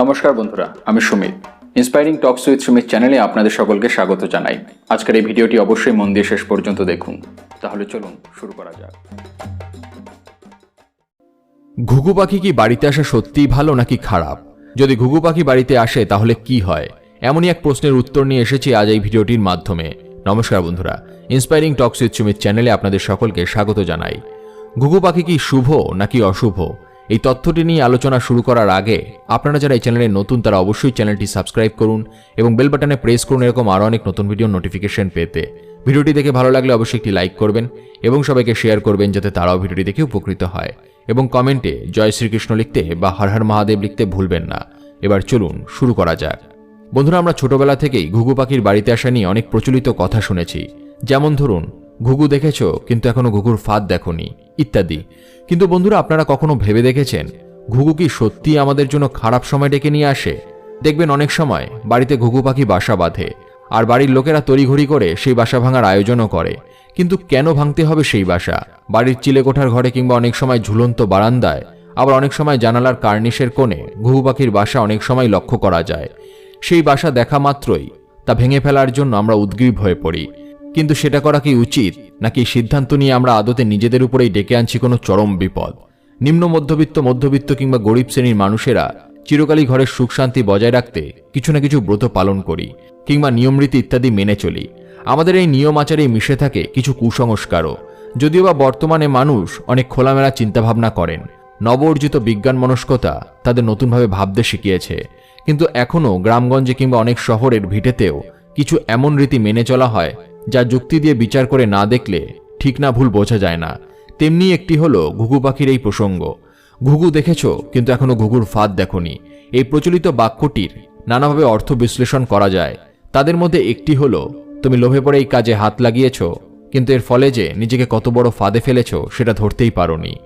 নমস্কার বন্ধুরা, আমি Sumit. Inspiring talks with Sumit চ্যানেলে আপনাদের সকলকে স্বাগত জানাই। আজকের এই ভিডিওটি অবশ্যই মন দিয়ে শেষ পর্যন্ত দেখুন। তাহলে চলুন শুরু করা যাক। ঘুঘু পাখি কি বাড়িতে আসা সত্যিই ভালো নাকি খারাপ? যদি ঘুঘু পাখি বাড়িতে আসে, তাহলে কি হয়? এমনই এক প্রশ্নের উত্তর নিয়ে এসেছি আজ এই ভিডিওটির মাধ্যমে। নমস্কার বন্ধুরা ইন্সপায়ারিং টক্স উইথ সুমিত চ্যানেলে আপনাদের সকলকে স্বাগত জানাই। ঘুঘু পাখি কি শুভ নাকি অশুভ? এই তথ্যটি নিয়ে আলোচনা শুরু করার আগে আপনারা যারা এই চ্যানেলে নতুন, তারা অবশ্যই চ্যানেলটি সাবস্ক্রাইব করুন এবং বেল বাটনে প্রেস করুন এরকম আরও অনেক নতুন ভিডিও নোটিফিকেশন পেতে। ভিডিওটি দেখে ভালো লাগলে অবশ্যই একটি লাইক করবেন এবং সবাইকে শেয়ার করবেন যাতে তারাও ভিডিওটি দেখে উপকৃত হয়। এবং কমেন্টে জয় শ্রীকৃষ্ণ লিখতে বা হর হর মহাদেব লিখতে ভুলবেন না। এবার চলুন, শুরু করা যাক। বন্ধুরা, আমরা ছোটবেলা থেকেই ঘুঘু পাখির বাড়িতে আসা নিয়ে অনেক প্রচলিত কথা শুনেছি। যেমন ধরুন, ঘুঘু দেখেছ, কিন্তু এখনও ঘুঘুর ফাঁদ দেখনি। ইত্যাদি। কিন্তু বন্ধুরা, আপনারা কখনো ভেবে দেখেছেন ঘুঘু কি সত্যি আমাদের জন্য খারাপ সময় ডেকে নিয়ে আসে? দেখবেন অনেক সময় বাড়িতে ঘুঘু পাখি বাসা বাঁধে আর বাড়ির লোকেরা তড়িঘড়ি করে সেই বাসা ভাঙার আয়োজনও করে। কিন্তু কেন ভাঙতে হবে সেই বাসা? বাড়ির চিলেকোঠার ঘরে কিংবা অনেক সময় ঝুলন্ত বারান্দায় আবার অনেক সময় জানালার কার্নিশের কোণে ঘুঘু পাখির বাসা অনেক সময় লক্ষ্য করা যায়। সেই বাসা দেখা মাত্রই তা ভেঙে ফেলার জন্য আমরা উদ্গ্রীব হয়ে পড়ি। কিন্তু সেটা করা কি উচিত, নাকি সিদ্ধান্ত নিয়ে আমরা আদতে নিজেদের উপরেই ডেকে আনছি কোনো চরম বিপদ? নিম্ন মধ্যবিত্ত মধ্যবিত্ত কিংবা গরিব শ্রেণির মানুষেরা চিরকালই ঘরের সুখ শান্তি বজায় রাখতে কিছু না কিছু ব্রত পালন করি, কিংবা নিয়মরীতি ইত্যাদি মেনে চলি। আমাদের এই নিয়ম আচারে মিশে থাকে কিছু কুসংস্কারও। যদিও বা বর্তমানে মানুষ অনেক খোলামেলা চিন্তাভাবনা করেন। নব অর্জিত বিজ্ঞান মনস্কতা তাদের নতুনভাবে ভাবতে শিখিয়েছে। কিন্তু এখনও গ্রামগঞ্জে কিংবা অনেক শহরের ভিটেতেও কিছু এমন রীতি মেনে চলা হয় যা যুক্তি দিয়ে বিচার করে না দেখলে ঠিক না ভুল বোঝা যায় না। তেমনি একটি হলো ঘুঘু পাখির এই প্রসঙ্গ। ঘুঘু দেখেছ, কিন্তু এখনও ঘুঘুর ফাঁদ দেখনি। এই প্রচলিত বাক্যটির নানাভাবে অর্থ বিশ্লেষণ করা যায়। তাদের মধ্যে একটি হলো, তুমি লোভে পড়ে এই কাজে হাত লাগিয়েছ, কিন্তু এর ফলে যে নিজেকে কত বড় ফাঁদে ফেলেছ, সেটা ধরতেই পারোনি।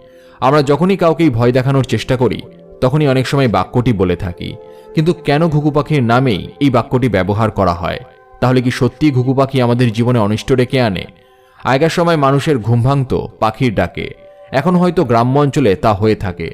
আমরা যখনই কাউকেই ভয় দেখানোর চেষ্টা করি, তখনই অনেক সময় বাক্যটি বলে থাকি। কিন্তু কেন ঘুঘু পাখির নামেই এই বাক্যটি ব্যবহার করা হয়? তাহলে কি সত্যি ঘুঘু পাখি আমাদের জীবনে অনিষ্ট ডেকে আনে? আগের সময় মানুষের ঘুম ভাঙত, পাখির ডাকে। এখন হয়তো গ্রাম্য অঞ্চলে তা হয়ে থাকে।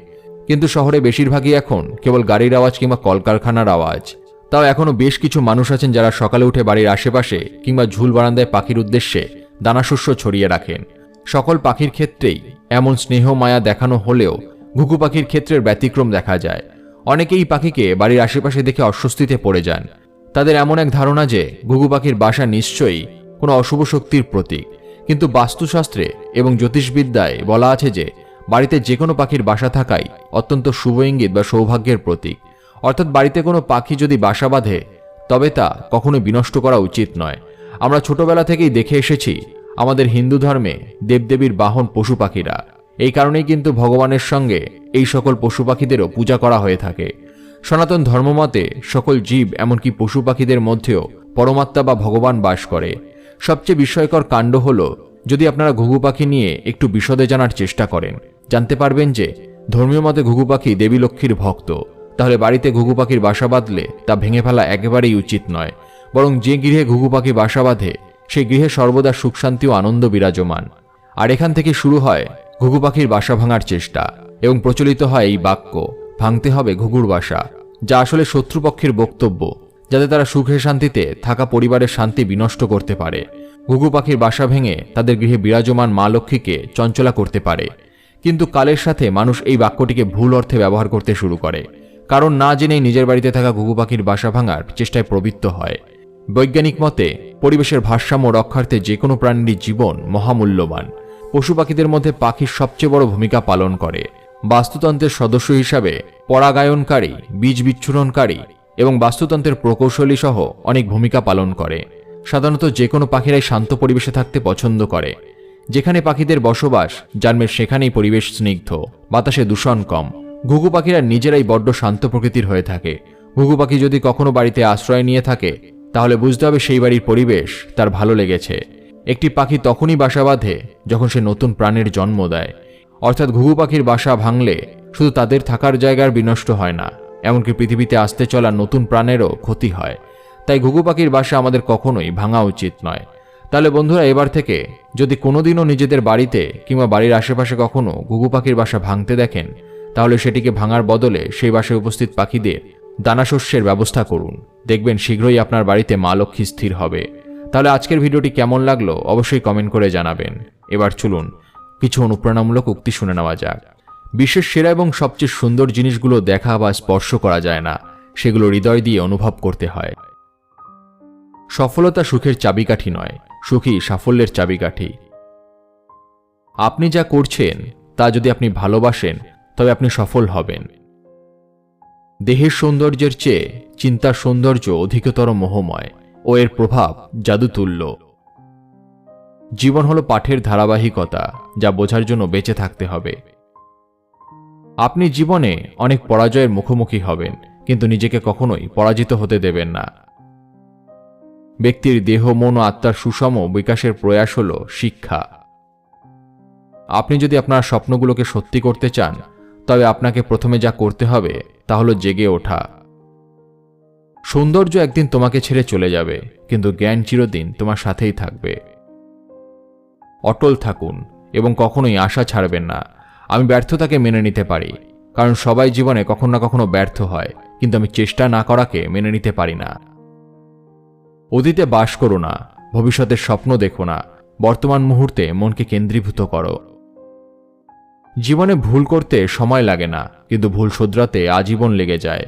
কিন্তু শহরে বেশিরভাগই এখন কেবল গাড়ির আওয়াজ কিংবা কলকারখানার আওয়াজ। তাও এখনও বেশ কিছু মানুষ আছেন যারা সকালে উঠে বাড়ির আশেপাশে কিংবা ঝুল বারান্দায় পাখির উদ্দেশ্যে দানাশস্য ছড়িয়ে রাখেন। সকল পাখির ক্ষেত্রেই এমন স্নেহ মায়া দেখানো হলেও ঘুঘু পাখির ক্ষেত্রের ব্যতিক্রম দেখা যায়। অনেকেই পাখিকে বাড়ির আশেপাশে দেখে অস্বস্তিতে পড়ে যান। তাদের এমন এক ধারণা যে ঘুঘু পাখির বাসা নিশ্চয়ই কোনো অশুভ শক্তির প্রতীক। কিন্তু বাস্তুশাস্ত্রে এবং জ্যোতিষবিদ্যায় বলা আছে যে বাড়িতে যে কোনো পাখির বাসা থাকাই অত্যন্ত শুভ ইঙ্গিত বা সৌভাগ্যের প্রতীক। অর্থাৎ বাড়িতে কোনো পাখি যদি বাসা বাঁধে, তবে তা কখনো বিনষ্ট করা উচিত নয়। আমরা ছোটবেলা থেকেই দেখে এসেছি আমাদের হিন্দু ধর্মে দেবদেবীর বাহন পশু পাখিরা। এই কারণেই কিন্তু ভগবানের সঙ্গে এই সকল পশু পাখিদেরও পূজা করা হয়ে থাকে। সনাতন ধর্মমতে সকল জীব এমনকি পশু পাখিদের মধ্যেও পরমাত্মা বা ভগবান বাস করে। সবচেয়ে বিস্ময়কর কাণ্ড হল যদি আপনারা ঘুঘু পাখি নিয়ে একটু বিশদে জানার চেষ্টা করেন। জানতে পারবেন যে ধর্মীয় মতে ঘুঘু পাখি দেবী লক্ষ্মীর ভক্ত। তাহলে বাড়িতে ঘুঘু পাখির বাসা বাঁধলে তা ভেঙে ফেলা একেবারেই উচিত নয়। বরং যে গৃহে ঘুঘু পাখি বাসা বাঁধে সেই গৃহে সর্বদা সুখ, শান্তি ও আনন্দ বিরাজমান। আর এখান থেকে শুরু হয় ঘুঘু পাখির বাসা ভাঙার চেষ্টা এবং প্রচলিত হয় এই বাক্য। ভাঙতে হবে ঘুঘুর বাসা, যা আসলে শত্রুপক্ষের বক্তব্য, যাতে তারা সুখে শান্তিতে থাকা পরিবারের শান্তি বিনষ্ট করতে পারে। ঘুঘু পাখির বাসা ভেঙে তাদের গৃহে বিরাজমান মা লক্ষ্মীকে চঞ্চলা করতে পারে। কিন্তু কালের সাথে মানুষ এই বাক্যটিকে ভুল অর্থে ব্যবহার করতে শুরু করে, কারণ না জেনেই নিজের বাড়িতে থাকা ঘুঘু পাখির বাসা ভাঙার চেষ্টায় প্রবৃত্ত হয়। বৈজ্ঞানিক মতে, পরিবেশের ভারসাম্য রক্ষার্থে যে কোনো প্রাণীর জীবন মহামূল্যবান। পশু পাখিদের মধ্যে পাখির সবচেয়ে বড় ভূমিকা পালন করে। বাস্তুতন্ত্রের সদস্য হিসাবে পরাগায়নকারী, বীজ বিচ্ছুরণকারী এবং বাস্তুতন্ত্রের প্রকৌশলী সহ অনেক ভূমিকা পালন করে। সাধারণত যে কোনো পাখিরাই শান্ত পরিবেশে থাকতে পছন্দ করে, যেখানে পাখিদের বসবাস জন্মের সেখানেই পরিবেশ স্নিগ্ধ, বাতাসে দূষণ কম। ঘুঘু পাখিরা নিজেরাই বড্ড শান্ত প্রকৃতির হয়ে থাকে। ঘুঘু পাখি যদি কখনো বাড়িতে আশ্রয় নিয়ে থাকে, তাহলে বুঝতে হবে সেই বাড়ির পরিবেশ তার ভালো লেগেছে। একটি পাখি তখনই বাসা বাঁধে যখন সে নতুন প্রাণের জন্ম দেয়। অর্থাৎ ঘুঘু পাখির বাসা ভাঙলে শুধু তাদের থাকার জায়গার বিনষ্ট হয় না, এমনকি পৃথিবীতে আসতে চলা নতুন প্রাণেরও ক্ষতি হয়। তাই ঘুঘু পাখির বাসা আমাদের কখনোই ভাঙা উচিত নয়। তাহলে বন্ধুরা, এবার থেকে যদি কোনোদিনও নিজেদের বাড়িতে কিংবা বাড়ির আশেপাশে কখনো ঘুঘু পাখির বাসা ভাঙতে দেখেন, তাহলে সেটিকে ভাঙার বদলে সেই বাসায় উপস্থিত পাখিদের দানাশস্যের ব্যবস্থা করুন। দেখবেন শীঘ্রই আপনার বাড়িতে মা লক্ষ্মী স্থির হবে। তাহলে আজকের ভিডিওটি কেমন লাগল অবশ্যই কমেন্ট করে জানাবেন। এবার চলুন কিছু অনুপ্রেরণামূলক উক্তি শুনে নেওয়া যাক। বিশ্বের সেরা এবং সবচেয়ে সুন্দর জিনিসগুলো দেখা বা স্পর্শ করা যায় না, সেগুলো হৃদয় দিয়ে অনুভব করতে হয়। সফলতা সুখের চাবিকাঠি নয় সুখী সাফল্যের চাবিকাঠি। আপনি যা করছেন, তা যদি আপনি ভালোবাসেন, তবে আপনি সফল হবেন। দেহের সৌন্দর্যের চেয়ে চিন্তার সৌন্দর্য অধিকতর মোহময় ও এর প্রভাব জাদুতুল্য। জীবন হলো পাঠের ধারাবাহিকতা, যা বোঝার জন্য বেঁচে থাকতে হবে। আপনি জীবনে অনেক পরাজয়ের মুখোমুখি হবেন, কিন্তু নিজেকে কখনোই পরাজিত হতে দেবেন না। ব্যক্তির দেহ, মন ও আত্মার সুষম বিকাশের প্রয়াস হল শিক্ষা। আপনি যদি আপনার স্বপ্নগুলোকে সত্যি করতে চান, তবে আপনাকে প্রথমে যা করতে হবে, তা হলো জেগে ওঠা। সৌন্দর্য একদিন তোমাকে ছেড়ে চলে যাবে, কিন্তু জ্ঞান চিরদিন তোমার সাথেই থাকবে। অটল থাকুন এবং কখনোই আশা ছাড়বেন না। আমি ব্যর্থতাকে মেনে নিতে পারি, কারণ সবাই জীবনে কখনো না কখনো ব্যর্থ হয়, কিন্তু আমি চেষ্টা না করাকে মেনে নিতে পারি না। অতীতে বাস করো না, ভবিষ্যতের স্বপ্ন দেখো না, বর্তমান মুহূর্তে মনকে কেন্দ্রীভূত করো। জীবনে ভুল করতে সময় লাগে না, কিন্তু ভুল শোধরাতে আজীবন লেগে যায়।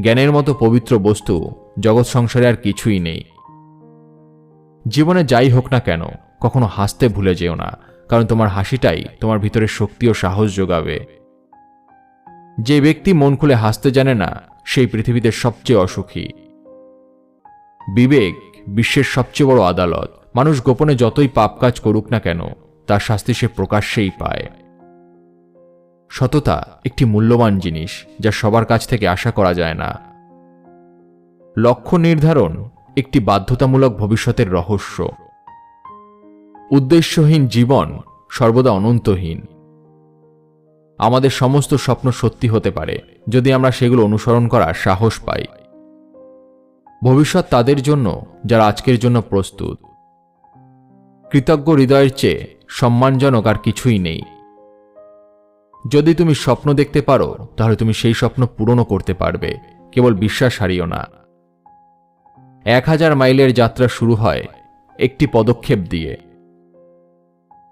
জ্ঞানের মতো পবিত্র বস্তু, জগৎ সংসারে আর কিছুই নেই। জীবনে যাই হোক না কেন কখনো হাসতে ভুলে যেও না, কারণ তোমার হাসিটাই তোমার ভিতরে শক্তি ও সাহস যোগাবে। যে ব্যক্তি মন খুলে হাসতে জানে না, সেই পৃথিবীতে সবচেয়ে অসুখী। বিবেক বিশ্বের সবচেয়ে বড় আদালত। মানুষ গোপনে যতই পাপ কাজ করুক না কেন, তার শাস্তি সে প্রকাশ্যেই পায়। সততা একটি মূল্যবান জিনিস, যা সবার কাছ থেকে আশা করা যায় না। লক্ষ্য নির্ধারণ একটি বাধ্যতামূলক ভবিষ্যতের রহস্য। উদ্দেশ্যহীন জীবন সর্বদা অনন্তহীন। আমাদের সমস্ত স্বপ্ন সত্যি হতে পারে যদি আমরা সেগুলো অনুসরণ করার সাহস পাই। ভবিষ্যৎ তাদের জন্য, যারা আজকের জন্য প্রস্তুত। কৃতজ্ঞ হৃদয়ের চেয়ে সম্মানজনক আর কিছুই নেই। যদি তুমি স্বপ্ন দেখতে পারো, তাহলে তুমি সেই স্বপ্ন পূরণও করতে পারবে, কেবল বিশ্বাস হারিও না। এক হাজার মাইলের যাত্রা শুরু হয় একটি পদক্ষেপ দিয়ে।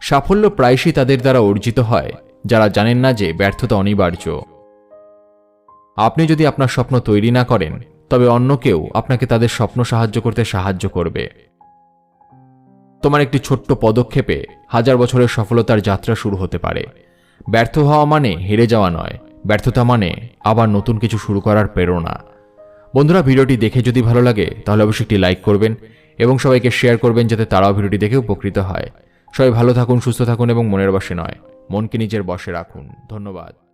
সাফল্য প্রায়শই তাদের দ্বারা অর্জিত হয়, যারা জানেন না যে ব্যর্থতা অনিবার্য। আপনি যদি আপনার স্বপ্ন তৈরি না করেন, তবে অন্য কেউ আপনাকে তাদের স্বপ্ন সাহায্য করতে সাহায্য করবে। তোমার একটি ছোট্ট পদক্ষেপে হাজার বছরের সফলতার যাত্রা শুরু হতে পারে। ব্যর্থ হওয়া মানে হেরে যাওয়া নয়, ব্যর্থতা মানে আবার নতুন কিছু শুরু করার প্রেরণা। বন্ধুরা, ভিডিওটি দেখে যদি ভালো লাগে, তাহলে অবশ্যই একটি লাইক করবেন এবং সবাইকে শেয়ার করবেন যাতে তারাও ভিডিওটি দেখে উপকৃত হয়। সবাই ভালো থাকুন সুস্থ থাকুন এবং মনের বসে নয়। মনকে নিজের বসে রাখুন। ধন্যবাদ।